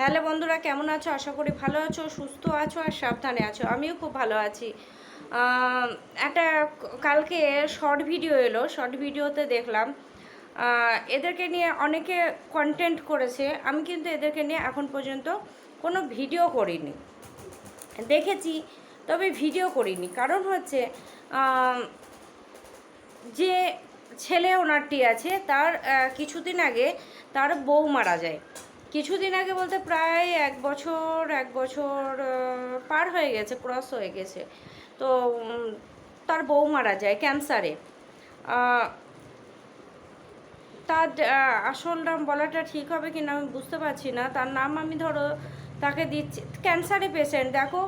Hello বন্ধুরা, কেমন আছো? আশা করি ভালো আছো, সুস্থ আছো আর সাবধানে আছো। আমিও খুব ভালো আছি। একটা কালকে শর্ট ভিডিও এলো। শর্ট ভিডিওতে দেখলাম এদেরকে নিয়ে অনেকে কন্টেন্ট করেছে। আমি কিন্তু এদেরকে নিয়ে এখন পর্যন্ত কোনো ভিডিও করিনি। দেখেছি, তবে ভিডিও করিনি। কারণ হচ্ছে যে ছেলে ওনারটি আছে, তার কিছুদিন আগে তার বউ মারা যায়। কিছুদিন আগে বলতে প্রায় এক বছর এক বছর পার হয়ে গেছে ক্রস হয়ে গেছে। তো তার বউ মারা যায় ক্যান্সারে তার আসল নাম বলাটা ঠিক হবে কি না আমি বুঝতে পারছি না। তার নাম আমি ধরো তাকে দিচ্ছি ক্যান্সারে পেশেন্ট দেখো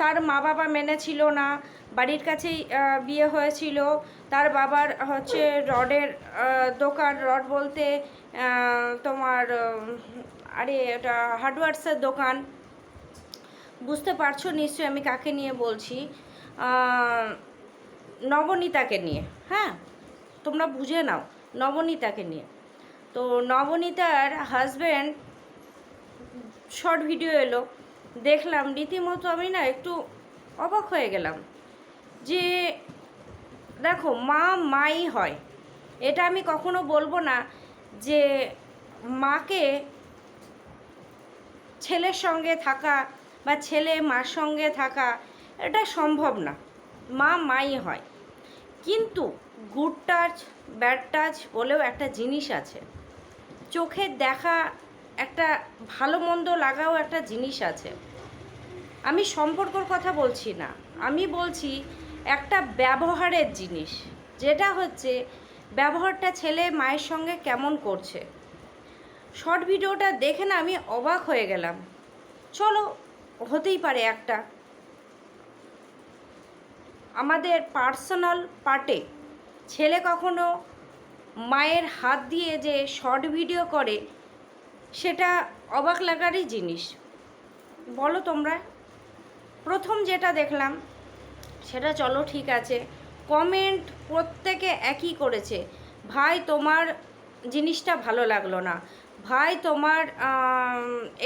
তার মা বাবা মেনে ছিল না, বাড়ির কাছেই বিয়ে হয়েছিল। তার বাবার হচ্ছে রডের দোকান, রড বলতে তোমার আরে এটা হার্ডওয়ার্সের দোকান। বুঝতে পারছ নিশ্চয়ই আমি কাকে নিয়ে বলছি? নবনীতাকে নিয়ে হ্যাঁ? তোমরা বুঝে নাও, নবনীতাকে নিয়ে। তো নবনীতার হাজব্যান্ড শর্ট ভিডিও এলো। দেখলাম, রীতিমতো আমি না একটু অবাক হয়ে গেলাম যে, দেখো, মা মাই হয়। এটা আমি কখনো বলব না যে, মাকে ছেলের সঙ্গে থাকা বা ছেলে মার সঙ্গে থাকা এটা সম্ভব না। মা মাই হয়। কিন্তু গুড টাচ ব্যাড টাচ বলেও একটা জিনিস আছে। চোখের দেখা একটা ভালো মন্দ লাগাও একটা জিনিস আছে। আমি সম্পর্কর কথা বলছি না। আমি বলছি একটা ব্যবহারের জিনিস, যেটা হচ্ছে ব্যবহারটা ছেলে মায়ের সঙ্গে কেমন করছে। শর্ট ভিডিওটা দেখে না আমি অবাক হয়ে গেলাম। চলো, হতেই পারে একটা। আমাদের পার্সোনাল পার্টে ছেলে কখনো মায়ের হাত দিয়ে যে শর্ট ভিডিও করে সেটা অবাক লাগারই জিনিস। বলো তোমরা। প্রথম যেটা দেখলাম, সেটা চলো ঠিক আছে। কমেন্ট প্রত্যেকে একই করেছে। ভাই, তোমার জিনিসটা ভালো লাগল না। ভাই, তোমার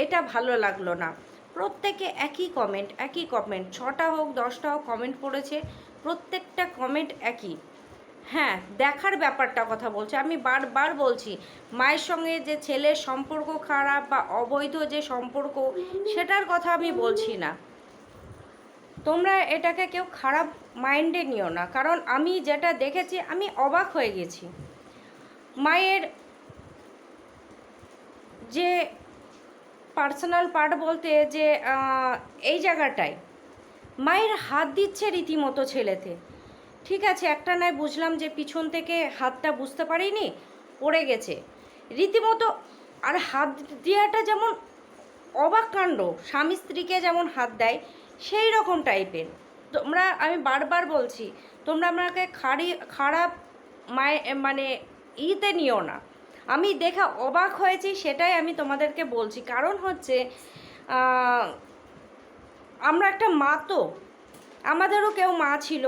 এটা ভালো লাগল না। প্রত্যেকে একই কমেন্ট একই কমেন্ট ছটা হোক, দশটা হোক কমেন্ট করেছে। প্রত্যেকটা কমেন্ট একই। হ্যাঁ দেখার ব্যাপারটা কথা বলছে। আমি বারবার বলছি, মায়ের সঙ্গে যে ছেলের সম্পর্ক খারাপ বা অবৈধ যে সম্পর্ক, সেটার কথা আমি বলছি না। তোমরা এটাকে কেউ খারাপ মাইন্ডে নিও না, কারণ আমি যেটা দেখেছি, আমি অবাক হয়ে গেছি। মায়ের যে পার্সোনাল পার্ট বলতে যে এই জায়গাটায়, মায়ের হাত দিচ্ছে রীতিমতো ছেলেতে। ঠিক আছে, একটা নয় বুঝলাম যে পিছন থেকে হাতটা বুঝতে পারিনি, পড়ে গেছে। রীতিমতো, আর হাত দেওয়াটা যেমন অবাক কাণ্ড, স্বামী স্ত্রীকে যেমন হাত দেয়, সেই রকম টাইপের। তোমরা, আমি বারবার বলছি, তোমরা আমাকে খারি খারাপ মায়ে মানে ইতে নিও না। আমি দেখা অবাক হয়েছি, সেটাই আমি তোমাদেরকে বলছি। কারণ হচ্ছে আমরা একটা মা তো, আমাদেরও কেউ মা ছিল।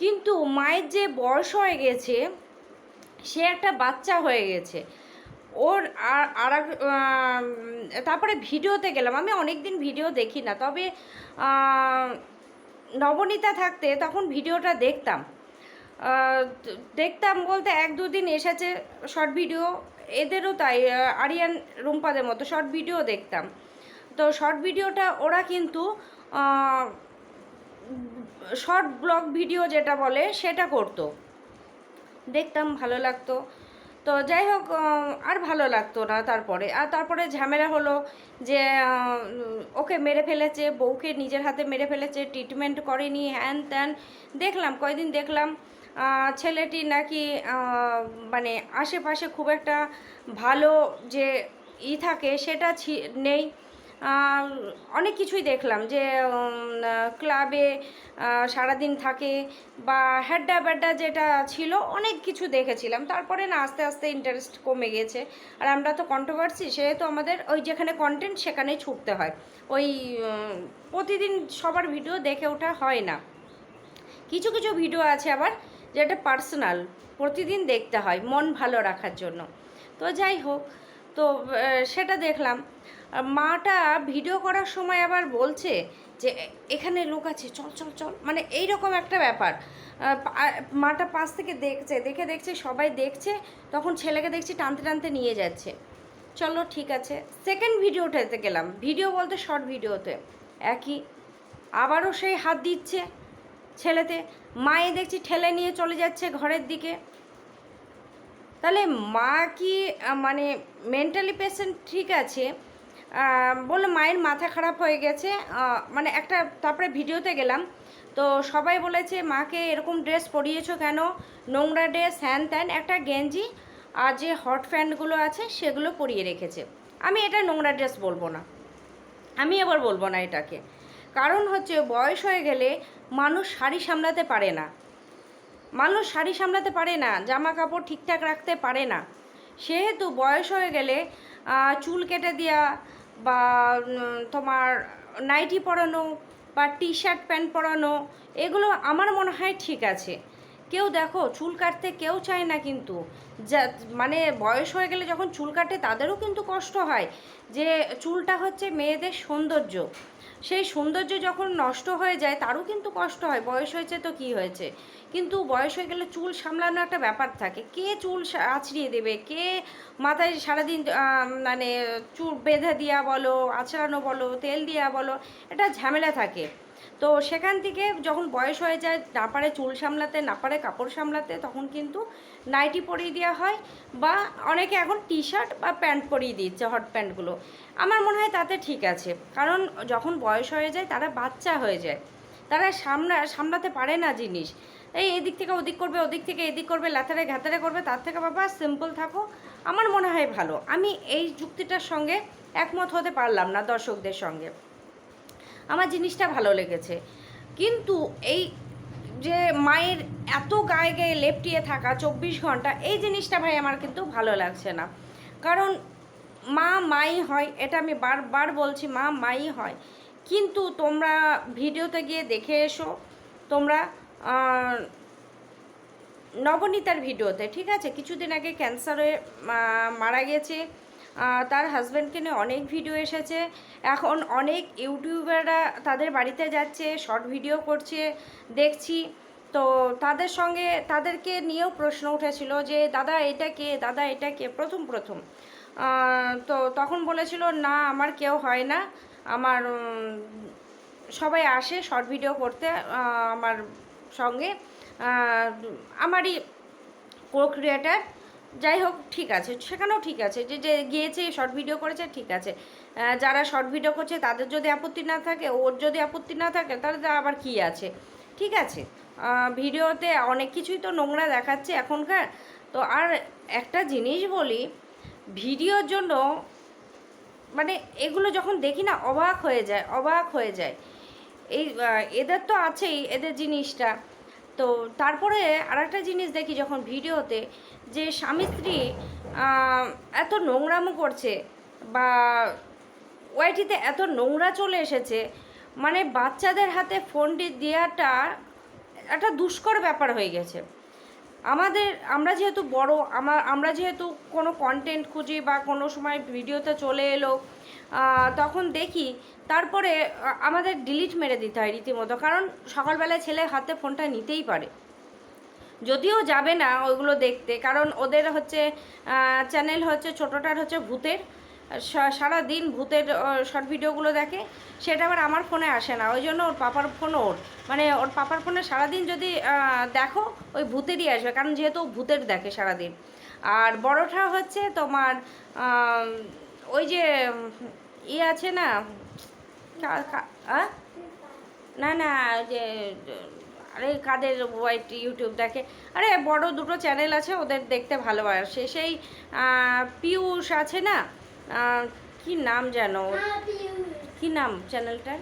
কিন্তু মায়ের যে বয়স হয়ে গেছে, সে একটা বাচ্চা হয়ে গেছে। ওর আর তারপরে ভিডিওতে গেলাম। আমি অনেক দিন ভিডিও দেখি না, তবে নবনীতা থাকতে তখন ভিডিওটা দেখতাম। দেখতাম বলতে এক দুদিন এসেছে শর্ট ভিডিও, এদেরও তাই আরিয়ান রুম্পাদের মতো শর্ট ভিডিও দেখতাম। তো শর্ট ভিডিওটা ওরা কিন্তু শর্ট ব্লগ ভিডিও যেটা বলে, সেটা করতো। দেখতাম ভালো লাগতো। তো যাই হোক আর ভালো লাগতো না তারপরে। আর তারপরে ঝামেলা হলো যে ওকে মেরে ফেলেছে, বউকে নিজের হাতে মেরে ফেলেছে ট্রিটমেন্ট করেনি, হ্যান ত্যান। দেখলাম, কয়দিন দেখলাম ছেলেটি নাকি মানে আশেপাশে খুব একটা ভালো যে ই থাকে, সেটা নেই। অনেক কিছুই দেখলাম যে ক্লাবে সারাদিন থাকে বা হ্যাড্ডা ব্যাড্ডা যেটা ছিল অনেক কিছু দেখেছিলাম। তারপরে না আস্তে আস্তে ইন্টারেস্ট কমে গেছে। আর আমরা তো কন্ট্রোভার্সি সেহেতু আমাদের ওই যেখানে কন্টেন্ট সেখানেই ছুটতে হয়। ওই প্রতিদিন সবার ভিডিও দেখে ওঠা হয় না। কিছু কিছু ভিডিও আছে আবার যেটা পার্সোনাল প্রতিদিন দেখতে হয় মন ভালো রাখার জন্য। তো যাই হোক, তো সেটা দেখলাম। মাটা ভিডিও করার সময় আবার বলছে যে, এখানে লোক আছে, চল চল চল। মানে এই রকম একটা ব্যাপার। মাটা পাশ থেকে দেখছে, দেখে, দেখছে, সবাই দেখছে, তখন ছেলেকে দেখছি টানতে টানতে নিয়ে যাচ্ছে। চলো, ঠিক আছে। সেকেন্ড ভিডিওটাতে গেলাম। ভিডিও বলতে শর্ট ভিডিওতে। একই। আবারও সেই হাত দিচ্ছে ছেলেতে। মায়ে দেখছি ঠেলে নিয়ে চলে যাচ্ছে ঘরের দিকে। তাহলে মা কি মানে মেন্টালি পেশেন্ট ঠিক আছে বলল মায়ের মাথা খারাপ হয়ে গেছে। মানে একটা তারপরে ভিডিওতে গেলাম। তো সবাই বলেছে, মাকে এরকম ড্রেস পরিয়েছো কেন? নোংরা ড্রেস হ্যান ত্যান, একটা গেঞ্জি আর যে হট প্যান্টগুলো আছে, সেগুলো পরিয়ে রেখেছে। আমি এটা নোংরা ড্রেস বলব না। আমি এবার বলব না এটাকে। কারণ হচ্ছে, বয়স হয়ে গেলে মানুষ শাড়ি সামলাতে পারে না। মানুষ শাড়ি সামলাতে পারে না জামা কাপড় ঠিকঠাক রাখতে পারে না। সেহেতু বয়স হয়ে গেলে চুল কেটে দেওয়া বা তোমার নাইটি পরানো বা টি শার্ট প্যান্ট পরানো, এগুলো আমার মনে হয় ঠিক আছে। কেউ দেখো চুল কাটতে কেউ চায় না কিন্তু। যা মানে বয়স হয়ে গেলে যখন চুল কাটে তাদেরও কিন্তু কষ্ট হয়। যে চুলটা হচ্ছে মেয়েদের সৌন্দর্য। সেই সৌন্দর্য যখন নষ্ট হয়ে যায়, তারও কিন্তু কষ্ট হয়। বয়স হয়েছে তো কি হয়েছে? কিন্তু বয়স হয়ে গেলে চুল সামলানো একটা ব্যাপার থাকে। কে চুল আছড়িয়ে দেবে? কে মাথায় সারাদিন মানে চুল বেঁধে দেওয়া বলো, আছড়ানো বলো, তেল দেওয়া বলো, এটা ঝামেলা থাকে। তো সেখান থেকে যখন বয়স হয়ে যায়, না পারে চুল সামলাতে, না পারে কাপড় সামলাতে, তখন কিন্তু নাইটি পরিয়ে দেওয়া হয় বা অনেকে এখন টি শার্ট বা প্যান্ট পরিয়ে দিচ্ছে হট প্যান্টগুলো। আমার মনে হয় তাতে ঠিক আছে। কারণ যখন বয়স হয়ে যায়, তারা বাচ্চা হয়ে যায়। তারা সামলা সামলাতে পারে না জিনিস। এই এদিক থেকে ওদিক করবে, ওদিক থেকে এদিক করবে লাথারে ঘাতারে করবে, তার থেকে বাবা সিম্পল থাকো। আমার মনে হয় ভালো। আমি এই যুক্তিটার সঙ্গে একমত হতে পারলাম না দর্শকদের সঙ্গে। আমার জিনিসটা ভালো লেগেছে। কিন্তু এই যে মায়ের এত গায়ে গায়ে লেপটিয়ে থাকা চব্বিশ ঘণ্টা, এই জিনিসটা ভাই আমার কিন্তু ভালো লাগছে না। কারণ মা মাই হয়, এটা আমি বারবার বলছি, মা মাই হয়। কিন্তু তোমরা ভিডিওতে গিয়ে দেখে এসো, তোমরা নবনীতার ভিডিওতে, ঠিক আছে? কিছুদিন আগে ক্যান্সারে মারা গেছে। তার হাজব্যান্ডকে নিয়ে অনেক ভিডিও এসেছে। এখন অনেক ইউটিউবাররা তাদের বাড়িতে যাচ্ছে শর্ট ভিডিও করছে, দেখছি। তো তাদের সঙ্গে তাদেরকে নিয়েও প্রশ্ন উঠেছিল যে, দাদা, এটা কে? দাদা, এটা কে? প্রথম প্রথম। তো তখন বলেছিল, না, আমার কেউ হয় না। আমার সবাই আসে শর্ট ভিডিও করতে আমার সঙ্গে। আমারই কো ক্রিয়েটার যাই হোক ঠিক আছে। সেখানেও ঠিক আছে। যে যে গিয়েছে শর্ট ভিডিও করেছে, ঠিক আছে। যারা শর্ট ভিডিও করছে, তাদের যদি আপত্তি না থাকে, ওর যদি আপত্তি না থাকে, তাহলে আবার কি আছে? ঠিক আছে। ভিডিওতে অনেক কিছুই তো নোংরা দেখাচ্ছে এখনকার। তো আর একটা জিনিস বলি, ভিডিওর জন্য মানে এগুলো যখন দেখি না, অবাক হয়ে যায়, অবাক হয়ে যায়। এই এদের তো আছেই, এদের জিনিসটা। তো তারপরে আর একটা জিনিস দেখি যখন ভিডিওতে, যে স্বামী স্ত্রী এত নোংরামো করছে বা ওয়াইটিতে এত নোংরা চলে এসেছে মানে বাচ্চাদের হাতে ফোনটি দেওয়াটা একটা দুষ্কর ব্যাপার হয়ে গেছে। আমাদের, আমরা যেহেতু বড় আমার আমরা যেহেতু কোনো কন্টেন্ট খুঁজি বা কোনো সময় ভিডিওতে চলে এলো তখন দেখি তারপরে আমাদের ডিলিট মেরে দিতে হয় রীতিমতো। কারণ সকালবেলায় ছেলে হাতে ফোনটা নিতেই পারে। যদিও যাবে না ওইগুলো দেখতে, কারণ ওদের হচ্ছে চ্যানেল হচ্ছে ছোটোটার হচ্ছে ভূতের সারা দিন ভূতের শর্ট ভিডিওগুলো দেখে, সেটা আবার আমার ফোনে আসে না। ওই জন্য ওর পাপার ফোন ওর। মানে ওর পাপার ফোনে সারাদিন যদি দেখো, ওই ভূতেরই আসবে। কারণ যেহেতু ভূতের দেখে সারাদিন। আর বড়টা হচ্ছে তোমার ওই যে ইয়ে আছে না? না না যে, আরে, কাদের হোয়াইট ইউটিউব দেখে। আরে, বড় দুটো চ্যানেল আছে, ওদের দেখতে ভালোবাসে সেই পিউষ আছে না কি নাম যেন? কি নাম চ্যানেলটার?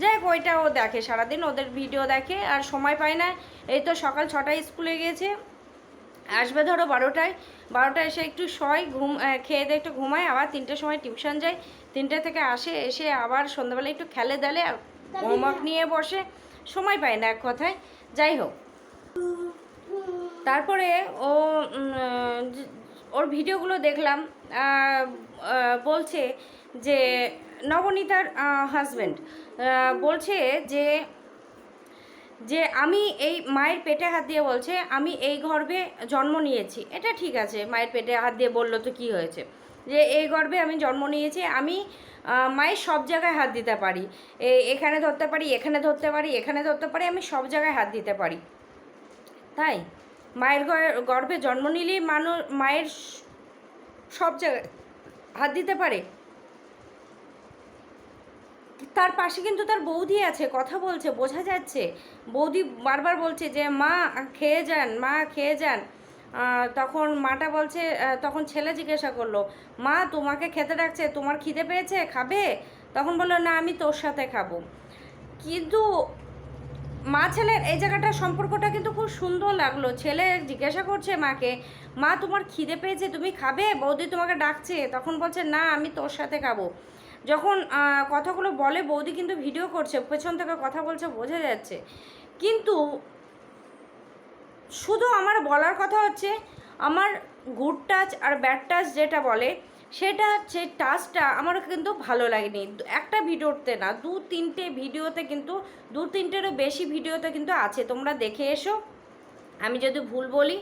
যাই হোক ওইটা ও দেখে, সারাদিন ওদের ভিডিও দেখে, আর সময় পায় না। এই তো সকাল ছটায় স্কুলে গিয়েছে। আসবে ধরো বারোটায়। বারোটায় এসে একটু শয়, ঘুম খেয়ে দিয়ে একটু ঘুমায়, আবার তিনটের সময় টিউশন যায়। তিনটে থেকে আসে, এসে আবার সন্ধ্যাবেলা একটু খেলে দেলে হোমওয়ার্ক নিয়ে বসে, সময় পায় না এক কথায়। যাই হোক। তারপরে ও ওর ভিডিওগুলো দেখলাম বলছে যে নবনীতার হাজব্যান্ড বলছে যে যে আমি এই মায়ের পেটে হাত দিয়ে বলছে, আমি এই গর্ভে জন্ম নিয়েছি। এটা ঠিক আছে, মায়ের পেটে হাত দিয়ে বলল তো কি হয়েছে? যে এই গর্ভে আমি জন্ম নিয়েছি, আমি মায়ের সব জায়গায় হাত দিতে পারি। এখানে ধরতে পারি, এখানে ধরতে পারি, এখানে ধরতে পারি, আমি সব জায়গায় হাত দিতে পারি। তাই? মায়ের গর্ভে জন্ম নিলেই মানুষ মায়ের সব জায়গায় হাত দিতে পারে। তার পাশে কিন্তু তার বৌদি আছে, কথা বলছে, বোঝা যাচ্ছে। বৌদি বারবার বলছে যে, মা, খেয়ে যান, মা, খেয়ে যান। তখন মাটা বলছে তখন ছেলে জিজ্ঞাসা করল, মা, তোমাকে খেতে ডাকছে, তোমার খিদে পেয়েছে, খাবে? তখন বলল, না, আমি তোর সাথে খাব। কিন্তু মা ছেলের এই জায়গাটার সম্পর্কটা কিন্তু খুব সুন্দর লাগল। ছেলে জিজ্ঞাসা করছে মাকে, মা, তোমার খিদে পেয়েছে, তুমি খাবে? বৌদি তোমাকে ডাকছে। তখন বলছে, না, আমি তোর সাথে খাব। যখন কথাগুলো বলে, বৌদি কিন্তু ভিডিও করছে, পেছন থেকে কথা বলছে, বোঝা যাচ্ছে। কিন্তু শুধু আমার বলার কথা হচ্ছে, আমার গুড টাচ আর ব্যাড টাচ যেটা বলে সেটা হচ্ছে টাচটা আমার কিন্তু ভালো লাগেনি। একটা ভিডিওতে না, দু, তিনটে ভিডিওতে কিন্তু, দু, তিনটেরও বেশি ভিডিওতে কিন্তু আছে, তোমরা দেখে এসো। আমি যদি ভুল বলি,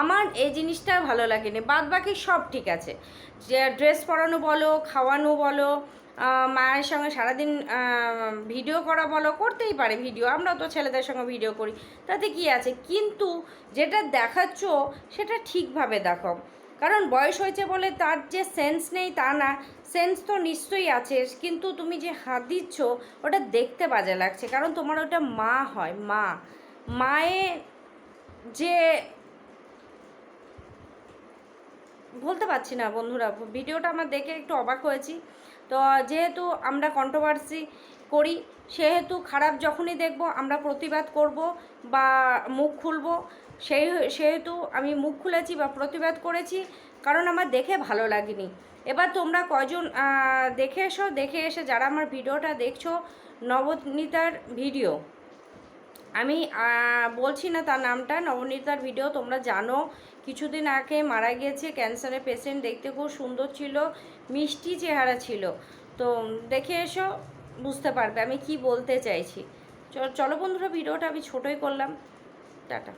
আমার এই জিনিসটা ভালো লাগেনি বাদ বাকি সব ঠিক আছে। যে ড্রেস পরানো বলো, খাওয়ানো বলো মায়ের সঙ্গে সারাদিন ভিডিও করা বলো, করতেই পারে ভিডিও, আমরা তো ছেলেদের সঙ্গে ভিডিও করি, তাতে কি আছে? কিন্তু যেটা দেখাচ্ছ, সেটা ঠিকভাবে দেখো। কারণ বয়স হয়েছে বলে তার যে সেন্স নেই তা না সেন্স তো নিশ্চয়ই আছে, কিন্তু তুমি যে হাত দিচ্ছ, ওটা দেখতে বাজে লাগছে, কারণ তোমার ওটা মা হয়, মা। মায়ে যে বলতে পারছি না বন্ধুরা, ভিডিওটা আমার দেখে একটু অবাক হয়েছি। তো যেহেতু আমরা কন্ট্রোভার্সি করি, সেহেতু খারাপ যখনই দেখব, আমরা প্রতিবাদ করব বা মুখ খুলব সেই সেহেতু আমি মুখ খুলেছি বা প্রতিবাদ করেছি, কারণ আমার দেখে ভালো লাগেনি। এবার তোমরা কজন দেখে এসো, দেখে এসে যারা আমার ভিডিওটা দেখছ, নবনীতার ভিডিও। আমি বলছি না তার নামটা, নবনীতার ভিডিও তোমরা জানো, কিছুদিন আগে মারা গিয়েছে, ক্যান্সারের পেশেন্ট, দেখতে খুব সুন্দর ছিল, মিষ্টি চেহারা ছিল। তো দেখে এসো, বুঝতে পারবে আমি কি বলতে চাইছি। চলো বন্ধুরা, ভিডিওটা আমি ছোটোই করলাম। টাটা।